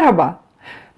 Merhaba.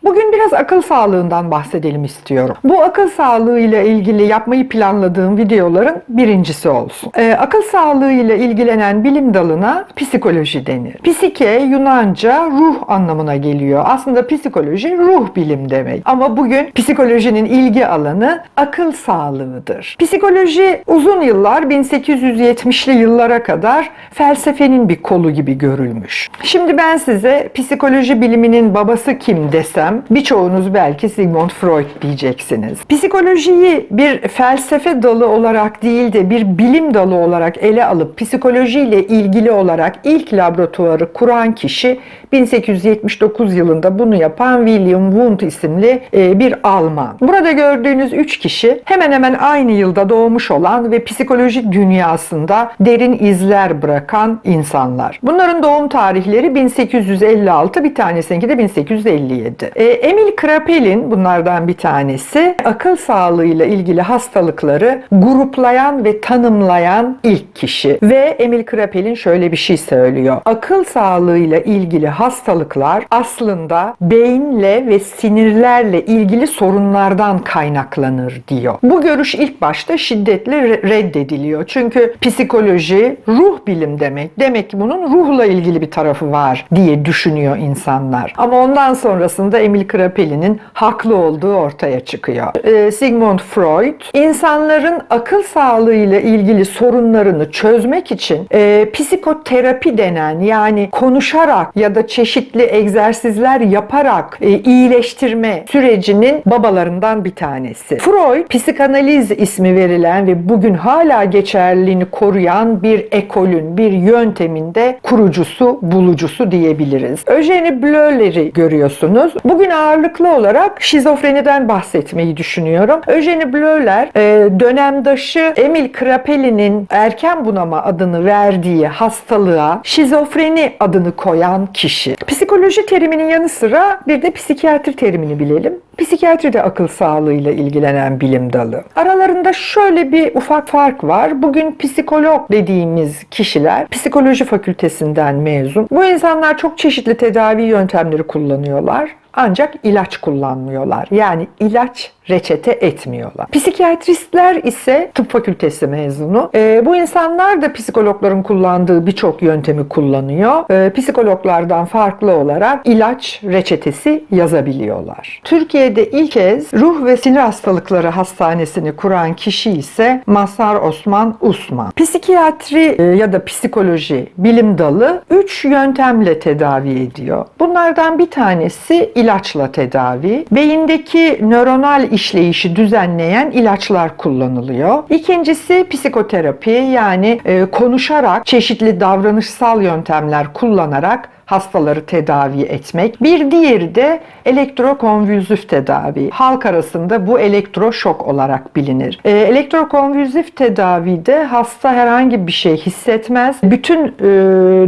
Bugün biraz akıl sağlığından bahsedelim istiyorum. Bu akıl sağlığı ile ilgili yapmayı planladığım videoların birincisi olsun. Ee, akıl sağlığı ile ilgilenen bilim dalına psikoloji denir. Psike Yunanca ruh anlamına geliyor. Aslında psikoloji ruh bilim demek. Ama bugün psikolojinin ilgi alanı akıl sağlığıdır. Psikoloji uzun yıllar 1870'li yıllara kadar felsefenin bir kolu gibi görülmüş. Şimdi ben size psikoloji biliminin babası kim desem birçoğunuz belki Sigmund Freud diyeceksiniz. Psikolojiyi bir felsefe dalı olarak değil de bir bilim dalı olarak ele alıp psikolojiyle ilgili olarak ilk laboratuvarı kuran kişi 1879 yılında bunu yapan William Wundt isimli e, bir Alman. Burada gördüğünüz üç kişi hemen hemen aynı yılda doğmuş olan ve psikoloji dünyasında derin izler bırakan insanlar. Bunların doğum tarihleri 1856, bir tanesininki de 1857. E, Emil Krapel'in bunlardan bir tanesi akıl sağlığıyla ilgili hastalıkları gruplayan ve tanımlayan ilk kişi. Ve Emil Krapel'in şöyle bir şey söylüyor. Akıl sağlığıyla ilgili hastalıklar aslında beyinle ve sinirlerle ilgili sorunlardan kaynaklanır diyor. Bu görüş ilk başta şiddetle re- reddediliyor. Çünkü psikoloji ruh bilim demek. Demek ki bunun ruhla ilgili bir tarafı var diye düşünüyor insanlar. Ama ondan sonrasında Emil Krapeli'nin haklı olduğu ortaya çıkıyor. Ee, Sigmund Freud insanların akıl sağlığıyla ilgili sorunlarını çözmek için e, psikoterapi denen yani konuşarak ya da çeşitli egzersizler yaparak e, iyileştirme sürecinin babalarından bir tanesi. Freud psikanaliz ismi verilen ve bugün hala geçerliliğini koruyan bir ekolün, bir yönteminde kurucusu, bulucusu diyebiliriz. Eugène Bleuler'i görüyorsunuz. Bugün ağırlıklı olarak şizofreniden bahsetmeyi düşünüyorum. Eugène Bleuler e, dönemdaşı Emil Krapeli'nin erken bunama adını verdiği hastalığa şizofreni adını koyan kişi. Psikoloji teriminin yanı sıra bir de psikiyatri terimini bilelim. Psikiyatri de akıl sağlığıyla ilgilenen bilim dalı. Aralarında şöyle bir ufak fark var. Bugün psikolog dediğimiz kişiler psikoloji fakültesinden mezun. Bu insanlar çok çeşitli tedavi yöntemleri kullanıyorlar. Ancak ilaç kullanmıyorlar. Yani ilaç reçete etmiyorlar. Psikiyatristler ise tıp fakültesi mezunu. E, bu insanlar da psikologların kullandığı birçok yöntemi kullanıyor. E, psikologlardan farklı olarak ilaç reçetesi yazabiliyorlar. Türkiye'de ilk kez ruh ve sinir hastalıkları hastanesini kuran kişi ise Mazhar Osman Usman. Psikiyatri e, ya da psikoloji bilim dalı 3 yöntemle tedavi ediyor. Bunlardan bir tanesi ilaçla tedavi. Beyindeki nöronal işleyişi düzenleyen ilaçlar kullanılıyor. İkincisi psikoterapi yani e, konuşarak çeşitli davranışsal yöntemler kullanarak hastaları tedavi etmek. Bir diğeri de elektrokonvülsif tedavi. Halk arasında bu elektroşok olarak bilinir. E, elektrokonvülsif tedavide hasta herhangi bir şey hissetmez. Bütün e,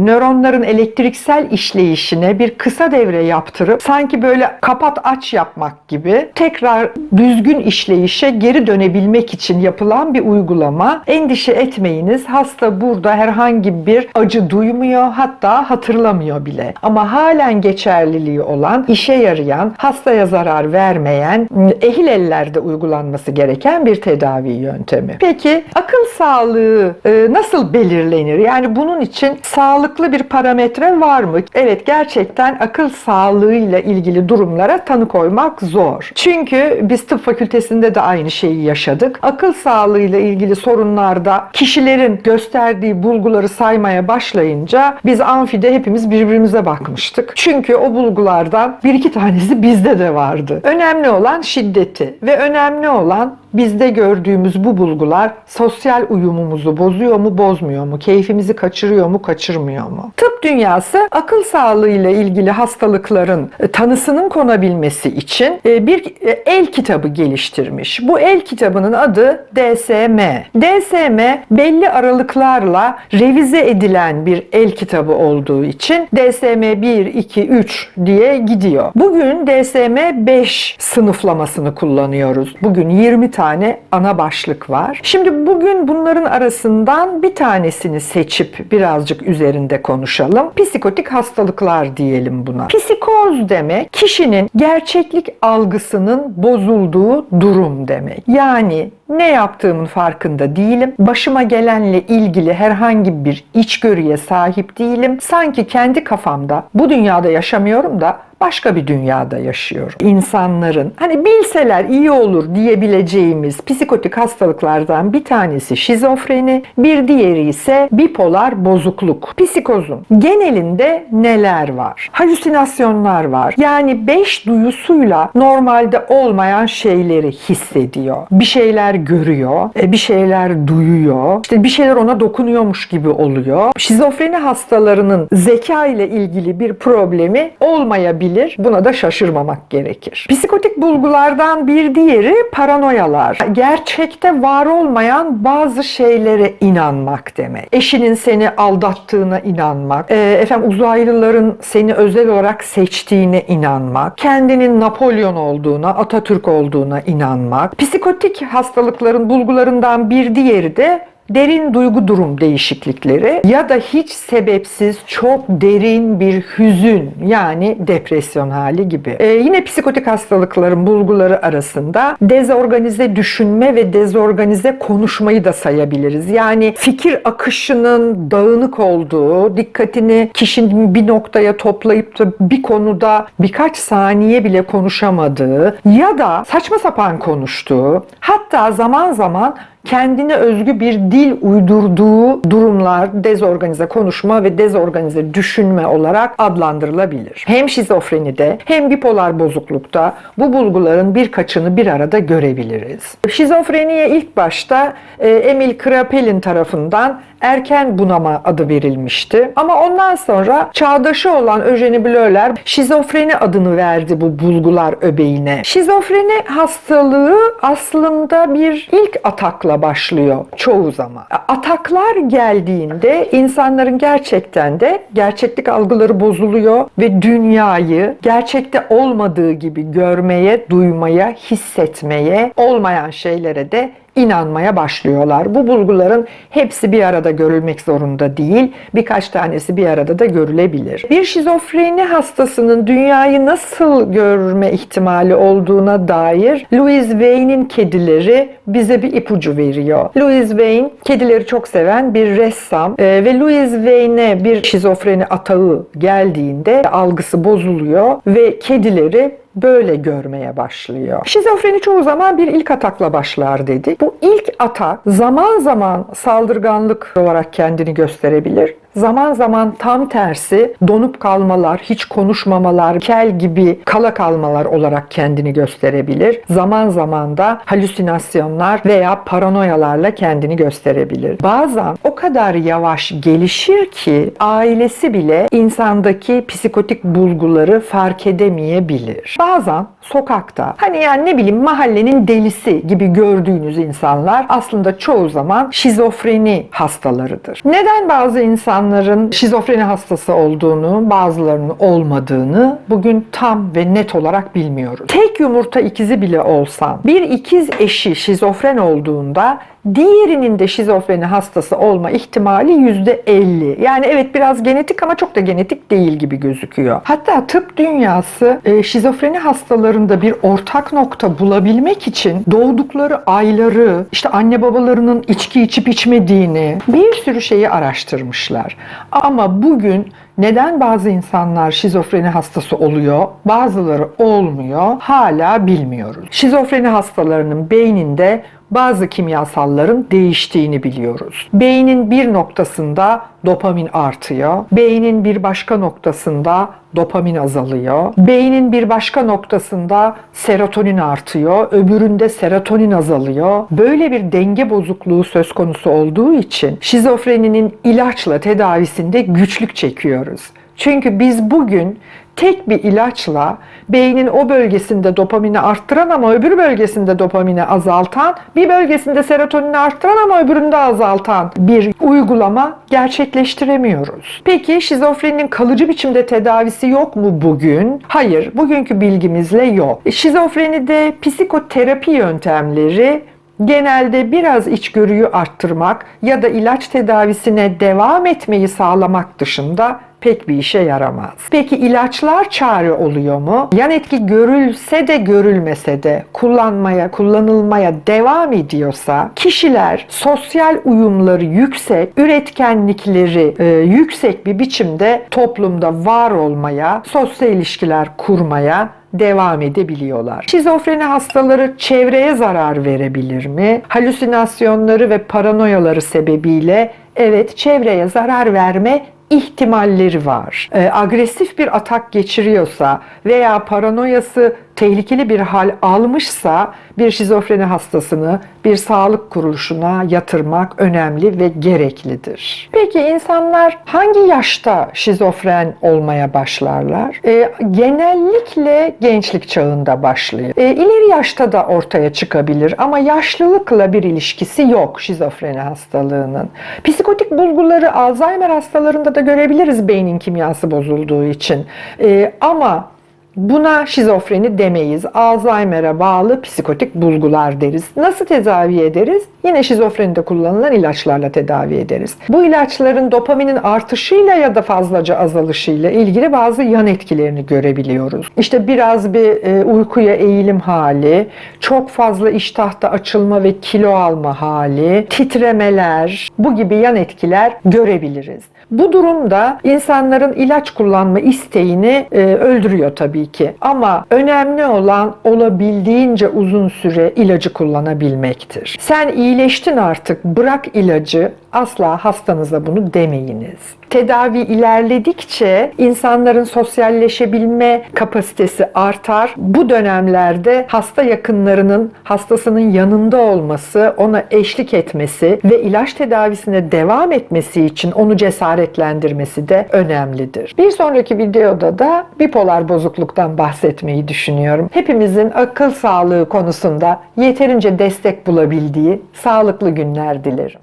nöronların elektriksel işleyişine bir kısa devre yaptırıp sanki böyle kapat aç yapmak gibi tekrar düzgün işleyişe geri dönebilmek için yapılan bir uygulama. Endişe etmeyiniz. Hasta burada herhangi bir acı duymuyor hatta hatırlamıyor bile. Ama halen geçerliliği olan, işe yarayan, hastaya zarar vermeyen, ehil ellerde uygulanması gereken bir tedavi yöntemi. Peki akıl sağlığı e, nasıl belirlenir? Yani bunun için sağlıklı bir parametre var mı? Evet gerçekten akıl sağlığıyla ilgili durumlara tanı koymak zor. Çünkü biz tıp fakültesinde de aynı şeyi yaşadık. Akıl sağlığıyla ilgili sorunlarda kişilerin gösterdiği bulguları saymaya başlayınca biz amfide hepimiz birbirimize bakmıştık. Çünkü o bulgulardan bir iki tanesi bizde de vardı. Önemli olan şiddeti ve önemli olan bizde gördüğümüz bu bulgular sosyal uyumumuzu bozuyor mu, bozmuyor mu? Keyfimizi kaçırıyor mu, kaçırmıyor mu? Tıp dünyası akıl sağlığıyla ilgili hastalıkların e, tanısının konabilmesi için e, bir e, el kitabı geliştirmiş. Bu el kitabının adı DSM. DSM belli aralıklarla revize edilen bir el kitabı olduğu için DSM 1, 2, 3 diye gidiyor. Bugün DSM 5 sınıflamasını kullanıyoruz. Bugün 20 tane tane ana başlık var. Şimdi bugün bunların arasından bir tanesini seçip birazcık üzerinde konuşalım. Psikotik hastalıklar diyelim buna. Psikoz demek kişinin gerçeklik algısının bozulduğu durum demek. Yani ne yaptığımın farkında değilim. Başıma gelenle ilgili herhangi bir içgörüye sahip değilim. Sanki kendi kafamda bu dünyada yaşamıyorum da başka bir dünyada yaşıyorum. İnsanların hani bilseler iyi olur diyebileceğimiz psikotik hastalıklardan bir tanesi şizofreni, bir diğeri ise bipolar bozukluk. Psikozun genelinde neler var? Halüsinasyonlar var. Yani beş duyusuyla normalde olmayan şeyleri hissediyor. Bir şeyler görüyor, e, bir şeyler duyuyor, işte bir şeyler ona dokunuyormuş gibi oluyor. Şizofreni hastalarının zeka ile ilgili bir problemi olmayabilir. Buna da şaşırmamak gerekir. Psikotik bulgulardan bir diğeri paranoyalar. Gerçekte var olmayan bazı şeylere inanmak demek. Eşinin seni aldattığına inanmak, e, efendim uzaylıların seni özel olarak seçtiğine inanmak, kendinin Napolyon olduğuna, Atatürk olduğuna inanmak. Psikotik hastalıkların bulgularından bir diğeri de derin duygu durum değişiklikleri ya da hiç sebepsiz çok derin bir hüzün yani depresyon hali gibi. Ee, yine psikotik hastalıkların bulguları arasında dezorganize düşünme ve dezorganize konuşmayı da sayabiliriz. Yani fikir akışının dağınık olduğu, dikkatini kişinin bir noktaya toplayıp da bir konuda birkaç saniye bile konuşamadığı ya da saçma sapan konuştuğu, hatta zaman zaman kendine özgü bir dil uydurduğu durumlar dezorganize konuşma ve dezorganize düşünme olarak adlandırılabilir. Hem şizofrenide hem bipolar bozuklukta bu bulguların birkaçını bir arada görebiliriz. Şizofreniye ilk başta e, Emil Krapelin tarafından erken bunama adı verilmişti. Ama ondan sonra çağdaşı olan Eugenie Bleuler şizofreni adını verdi bu bulgular öbeğine. Şizofreni hastalığı aslında bir ilk atakla başlıyor çoğu zaman. Ataklar geldiğinde insanların gerçekten de gerçeklik algıları bozuluyor ve dünyayı gerçekte olmadığı gibi görmeye, duymaya, hissetmeye, olmayan şeylere de inanmaya başlıyorlar. Bu bulguların hepsi bir arada görülmek zorunda değil. Birkaç tanesi bir arada da görülebilir. Bir şizofreni hastasının dünyayı nasıl görme ihtimali olduğuna dair Louise Wayne'in kedileri bize bir ipucu veriyor. Louise Wayne kedileri çok seven bir ressam ee, ve Louise Wayne'e bir şizofreni atağı geldiğinde algısı bozuluyor ve kedileri böyle görmeye başlıyor. Şizofreni çoğu zaman bir ilk atakla başlar dedi. Bu ilk atak zaman zaman saldırganlık olarak kendini gösterebilir. Zaman zaman tam tersi donup kalmalar, hiç konuşmamalar, kel gibi kala kalmalar olarak kendini gösterebilir. Zaman zaman da halüsinasyonlar veya paranoyalarla kendini gösterebilir. Bazen o kadar yavaş gelişir ki ailesi bile insandaki psikotik bulguları fark edemeyebilir. Bazen sokakta hani yani ne bileyim mahallenin delisi gibi gördüğünüz insanlar aslında çoğu zaman şizofreni hastalarıdır. Neden bazı insanların şizofreni hastası olduğunu, bazılarının olmadığını bugün tam ve net olarak bilmiyoruz. Tek yumurta ikizi bile olsan bir ikiz eşi şizofren olduğunda diğerinin de şizofreni hastası olma ihtimali %50. Yani evet biraz genetik ama çok da genetik değil gibi gözüküyor. Hatta tıp dünyası e, şizofreni hastalarında bir ortak nokta bulabilmek için doğdukları ayları, işte anne babalarının içki içip içmediğini bir sürü şeyi araştırmışlar. Ama bugün neden bazı insanlar şizofreni hastası oluyor, bazıları olmuyor hala bilmiyoruz. Şizofreni hastalarının beyninde bazı kimyasalların değiştiğini biliyoruz. Beynin bir noktasında dopamin artıyor. Beynin bir başka noktasında dopamin azalıyor. Beynin bir başka noktasında serotonin artıyor. Öbüründe serotonin azalıyor. Böyle bir denge bozukluğu söz konusu olduğu için şizofreninin ilaçla tedavisinde güçlük çekiyoruz. Çünkü biz bugün tek bir ilaçla beynin o bölgesinde dopamini arttıran ama öbür bölgesinde dopamini azaltan, bir bölgesinde serotonini arttıran ama öbüründe azaltan bir uygulama gerçekleştiremiyoruz. Peki şizofreninin kalıcı biçimde tedavisi yok mu bugün? Hayır, bugünkü bilgimizle yok. Şizofrenide psikoterapi yöntemleri genelde biraz içgörüyü arttırmak ya da ilaç tedavisine devam etmeyi sağlamak dışında pek bir işe yaramaz. Peki ilaçlar çare oluyor mu? Yan etki görülse de görülmese de kullanmaya, kullanılmaya devam ediyorsa kişiler sosyal uyumları yüksek, üretkenlikleri e, yüksek bir biçimde toplumda var olmaya, sosyal ilişkiler kurmaya devam edebiliyorlar. Şizofreni hastaları çevreye zarar verebilir mi? Halüsinasyonları ve paranoyaları sebebiyle evet çevreye zarar verme ihtimalleri var. Ee, agresif bir atak geçiriyorsa veya paranoyası tehlikeli bir hal almışsa bir şizofreni hastasını bir sağlık kuruluşuna yatırmak önemli ve gereklidir. Peki insanlar hangi yaşta şizofren olmaya başlarlar? Ee, genellikle gençlik çağında başlıyor. Ee, ileri yaşta da ortaya çıkabilir ama yaşlılıkla bir ilişkisi yok şizofreni hastalığının. Psikotik bulguları Alzheimer hastalarında da görebiliriz beynin kimyası bozulduğu için. Ee, ama Buna şizofreni demeyiz. Alzheimer'a bağlı psikotik bulgular deriz. Nasıl tedavi ederiz? Yine şizofrenide kullanılan ilaçlarla tedavi ederiz. Bu ilaçların dopaminin artışıyla ya da fazlaca azalışıyla ilgili bazı yan etkilerini görebiliyoruz. İşte biraz bir e, uykuya eğilim hali, çok fazla iştahta açılma ve kilo alma hali, titremeler, bu gibi yan etkiler görebiliriz. Bu durumda insanların ilaç kullanma isteğini e, öldürüyor tabii ki. Ama önemli olan olabildiğince uzun süre ilacı kullanabilmektir. Sen iyileştin artık bırak ilacı asla hastanıza bunu demeyiniz. Tedavi ilerledikçe insanların sosyalleşebilme kapasitesi artar. Bu dönemlerde hasta yakınlarının hastasının yanında olması, ona eşlik etmesi ve ilaç tedavisine devam etmesi için onu cesaretlendirmesi de önemlidir. Bir sonraki videoda da bipolar bozukluktan bahsetmeyi düşünüyorum. Hepimizin akıl sağlığı konusunda yeterince destek bulabildiği sağlıklı günler dilerim.